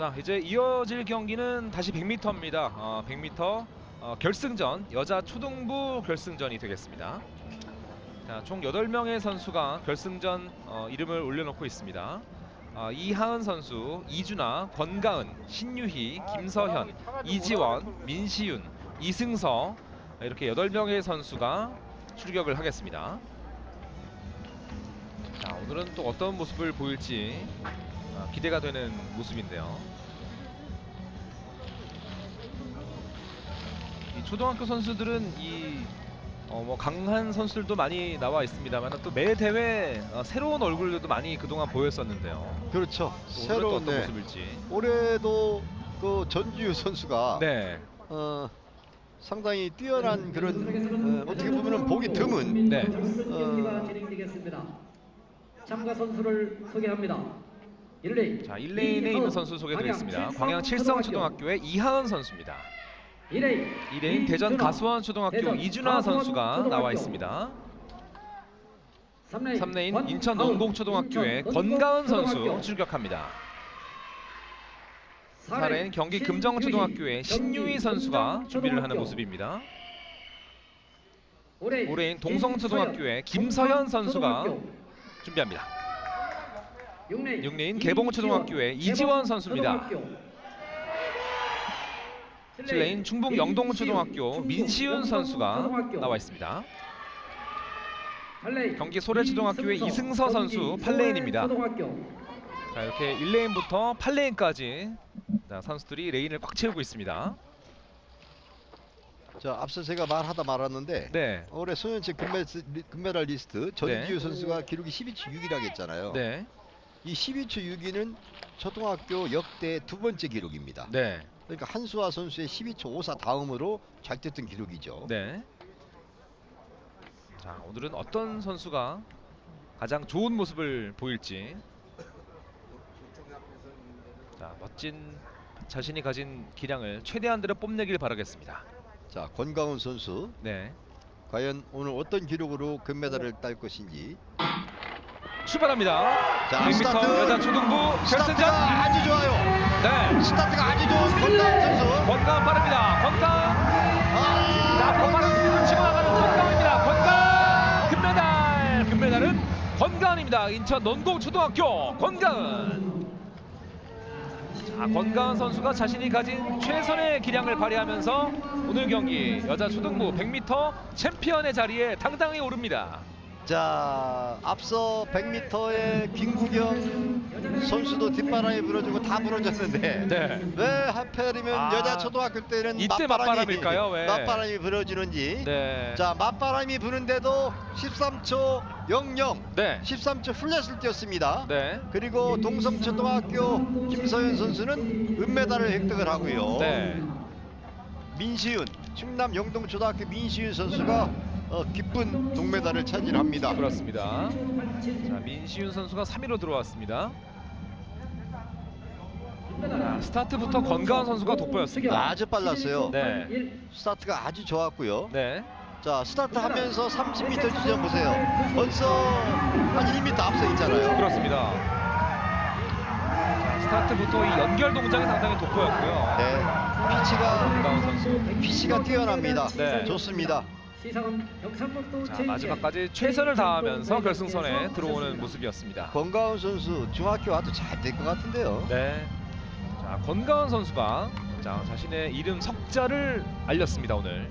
자 이제 이어질 경기는 다시 100m입니다. 어, 100m 어, 결승전 여자 초등부 결승전이 되겠습니다. 자, 총 8명의 선수가 결승전 어, 이름을 올려놓고 있습니다. 어, 이하은 선수, 이준아, 권가은, 신유희, 김서현, 이지원, 민시윤, 이승서 이렇게 8명의 선수가 출격을 하겠습니다. 자, 오늘은 또 어떤 모습을 보일지 아, 기대가 되는 모습인데요. 이 초등학교 선수들은 이 어, 뭐 강한 선수들도 많이 나와 있습니다만 또 매 대회 어, 새로운 얼굴들도 많이 그동안 보였었는데요. 그렇죠. 새로운 어떤 네. 모습일지. 올해도 그 전지우 선수가 네, 어, 상당히 뛰어난 그런 어, 어떻게 보면은 보기 드문 네. 진행되겠습니다. 참가 선수를 소개합니다. 1레인 자 1레인에 있는 선수 소개드리겠습니다. 광양 칠성 초등학교의 이하은 선수입니다. 2레인 2레인 대전 가수원 초등학교 이준하 선수가. 나와 있습니다. 3레인, 3레인 인천 농공초등학교의 권가은 선수 출격합니다. 4레인 경기 금정초등학교의 신유희 선수가 준비를 하는 모습입니다. 5레인 동성초등학교의 김서현 선수가 준비합니다. 6레인, 6레인 개봉초등학교의 이지원 선수입니다. 7레인 충북 영동초등학교 민시윤 선수가 나와 있습니다. 8레인 경기 소래초등학교의 이승서 선수 8레인입니다. 초등학교 자 이렇게 1레인부터 8레인까지 자, 선수들이 레인을 꽉 채우고 있습니다. 자 앞서 제가 말하다 말았는데 네, 올해 소년체 금메, 금메달 리스트 전지우 네. 선수가 기록이 12초 6이라고 했잖아요. 네, 이 12초 6위는 초등학교 역대 두 번째 기록입니다. 네, 그러니까 한수아 선수의 12초 54 다음으로 잘 뛰었던 기록이죠. 네. 자 오늘은 어떤 선수가 가장 좋은 모습을 보일지. 자 멋진 자신이 가진 기량을 최대한대로 뽐내길 바라겠습니다. 자 권가훈 선수 네, 과연 오늘 어떤 기록으로 금메달을 딸 것인지 출발합니다. 자, 100m 스타트! 여자 초등부 결승전. 스타트가 아주 좋아요. 네, 스타트가 아주 좋은 권가훈 선수. 건강 빠릅니다. 건강. 아, 자, 폭발한 스피드를 치고 나가는 건강입니다. 건강 금메달. 금메달은 건강입니다. 인천 논공초등학교 건강은. 자, 건강 선수가 자신이 가진 최선의 기량을 발휘하면서 오늘 경기 여자 초등부 100m 챔피언의 자리에 당당히 오릅니다. 자 앞서 100m의 김구경 선수도 뒷바람이 불어주고 다 불어졌는데 네. 왜 하필이면 아, 여자 초등학교 때는 이때 맞바람일까요? 왜? 맞바람이 불어지는지 네. 자 맞바람이 부는데도 13초 00 네. 13초 플랫을 뛰었습니다 네. 그리고 동성초등학교 김서현 선수는 은메달을 획득을 하고요 네. 민시윤 충남 영동초등학교 민시윤 선수가 어, 기쁜 동메달을 차지합니다 그렇습니다. 자, 민시윤 선수가 3위로 들어왔습니다. 자, 스타트부터 건강한 선수가 돋보였습니다. 아주 빨랐어요 네. 스타트가 아주 좋았고요 네. 자 스타트 하면서 30m 지점 보세요 벌써 한 1m 앞서 있잖아요 그렇습니다. 자, 스타트부터 이 연결 동작이 상당히 돋보였고요. 네 피치가 건강한 선수. 피치가 뛰어납니다 네. 좋습니다 자, 제2회 마지막까지 최선을 다하면서 결승선에 들어오는 모습이었습니다. 건강한 선수 중학교 와도 잘 될 것 같은데요 네. 자, 건강한 선수가 자, 자신의 이름 석자를 알렸습니다, 오늘.